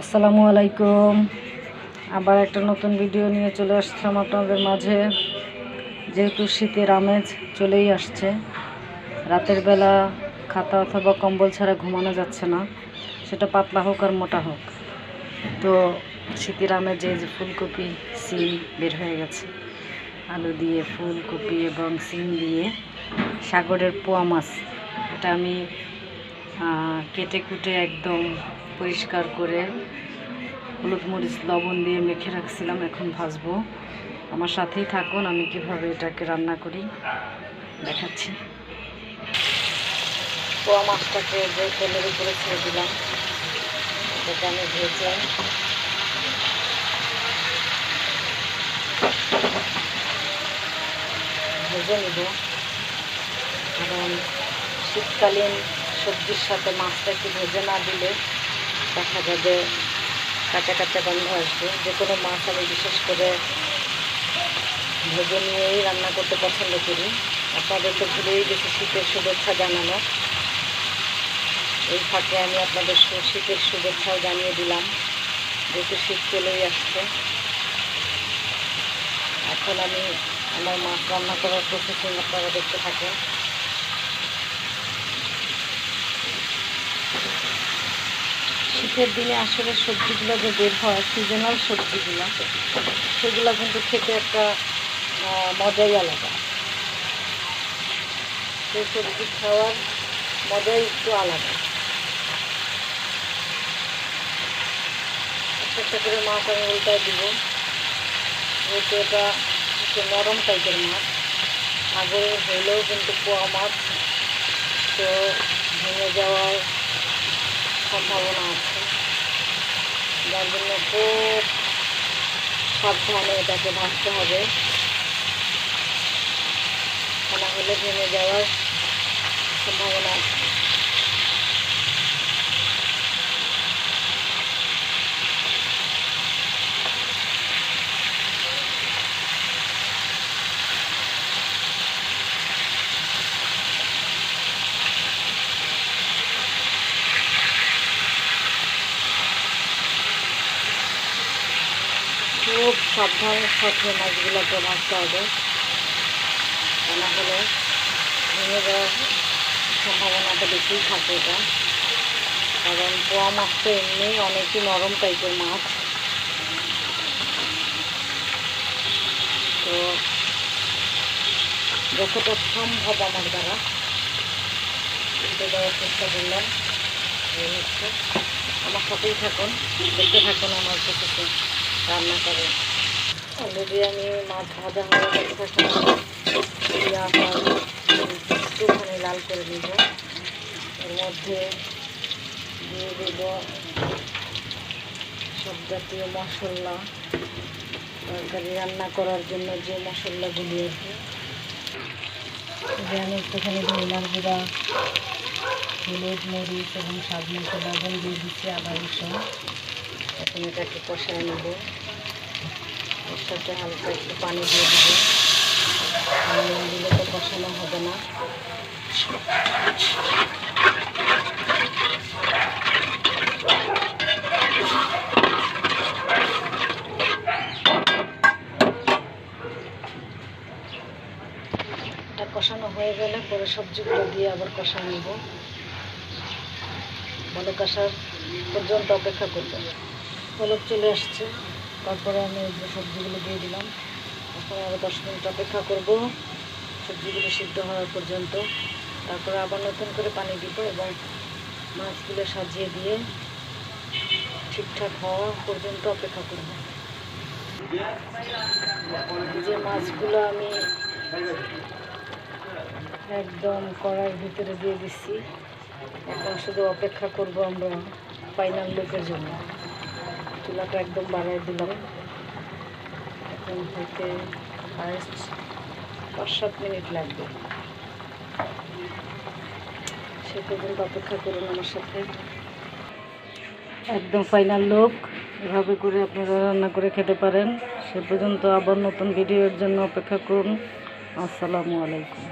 আসসালামু আলাইকুম। আবার একটা নতুন ভিডিও নিয়ে চলে আসলাম আপনাদের মাঝে। যেহেতু শীতের আমেজ চলেই আসছে, রাতের বেলা খাতা অথবা কম্বল ছাড়া ঘুমানো যাচ্ছে না, সেটা পাতলা হোক আর মোটা হোক। তো শীতের আমেজে যে ফুলকপি, সিম বের হয়ে গেছে। আলু দিয়ে ফুলকপি এবং সিম দিয়ে সাগরের পোয়া মাছ। এটা আমি কেটে কুটে একদম পরিষ্কার করে হলুদ মরিচ, লবণ দিয়ে মেখে রাখছিলাম, এখন ভাজবো। আমার সাথেই থাকুন, আমি কীভাবে এটাকে রান্না করি, দেখাচ্ছি। পোয়া মাছটাকে তেলের উপরে ছেড়ে দিলাম, এটাকে আমি ভেজে ভেজে নিব। কারণ শীতকালীন সবজির সাথে মাছটা একটু ভেজে না দিলে দেখা যাবে কাঁচা কাঁচা গন্ধ আসবে যে কোনো মাছ আমি বিশেষ করে ভেজে নিয়েই রান্না করতে পছন্দ করি। আপনাদের তো ভুলেই গেছি শীতের শুভেচ্ছা জানানো। এই ফাঁকে আমি আপনাদের শীতের শুভেচ্ছাও জানিয়ে দিলাম। যেহেতু শীত চলেই আসছে। এখন আমি আমার মাছ রান্না করার প্রসেসিং আপনারা দেখতে থাকেন। শীতের দিনে আসলে সবজিগুলো যে বের হয় সিজনাল সবজিগুলো, সেগুলো কিন্তু খেতে একটা মজাই আলাদা। সেই সবজি খাওয়ার মজাই একটু আলাদা। একটা করে মাছ আমি উল্টায় দিব। যেহেতু এটা একটু নরম টাইপের মাছ আগরে হলেও কিন্তু পোয়া মাছ, তো ভেঙে যাওয়ার সম্ভাবনা আছে যার জন্য খুব সাবধানে এটাকে ভাজতে হবে তা না হলে ভেঙে যাওয়ার সম্ভাবনা আছে খুব সাবধানের সাথে মাছগুলোকে ভাজতে হবে তা না হলে ভেঙে যাওয়ার সম্ভাবনাটা বেশিই থাকে এটা। কারণ পোয়া মাছ তো এমনি অনেকই নরম টাইপের মাছ। তো যতটা সম্ভব আমার দ্বারা। দেওয়ার চেষ্টা করলাম। আমার সাথেই থাকুন, দেখতে থাকুন আমার সাথে রান্না করে। অলরেডি আমি মাছ ভাজা হয়ে গেছে একটুখানি লাল করে নিব। এর মধ্যে দিয়ে দেব সব জাতীয় মশলা। তরকারি রান্না করার জন্য যে মশলাগুলি এই যে আমি একটুখানি ধনিয়ার গুঁড়া, হলুদ, মরিচ এবং স্বাদ মতো লবণ দিয়ে দিচ্ছি আদা রসুন। এখন এটাকে কষায় নেব। সাথে হালকা একটু পানি দিয়ে দেবো। পানি না দিলে তো কষানো হবে না। কষানো হয়ে গেলে পরে সবজিগুলো দিয়ে আবার কষা নেব। বলক আসার পর্যন্ত অপেক্ষা করব। বলক চলে আসছে। তারপরে আমি এই যে সবজিগুলো দিয়ে দিলাম। এখন আরও দশ মিনিট অপেক্ষা করব। সবজিগুলো সিদ্ধ হওয়ার পর্যন্ত। তারপরে আবার নতুন করে পানি দিব এবং মাছগুলো সাজিয়ে দিয়ে ঠিকঠাক হওয়া পর্যন্ত অপেক্ষা করব। যে মাছগুলো আমি একদম কড়ার ভিতরে দিয়ে দিচ্ছি। এখন শুধু অপেক্ষা করব আমরা ফাইনাল লুকের জন্য। চুলাটা একদম বাড়াই দিলাম। এখন হইতে হায়েস্ট পাঁচ সাত মিনিট লাগবে। সে পর্যন্ত অপেক্ষা করুন আমার সাথে। একদম ফাইনাল লোক এভাবে করে আপনারা রান্না করে খেতে পারেন। সে পর্যন্ত আবার নতুন ভিডিওর জন্য অপেক্ষা করুন। আসসালামু আলাইকুম।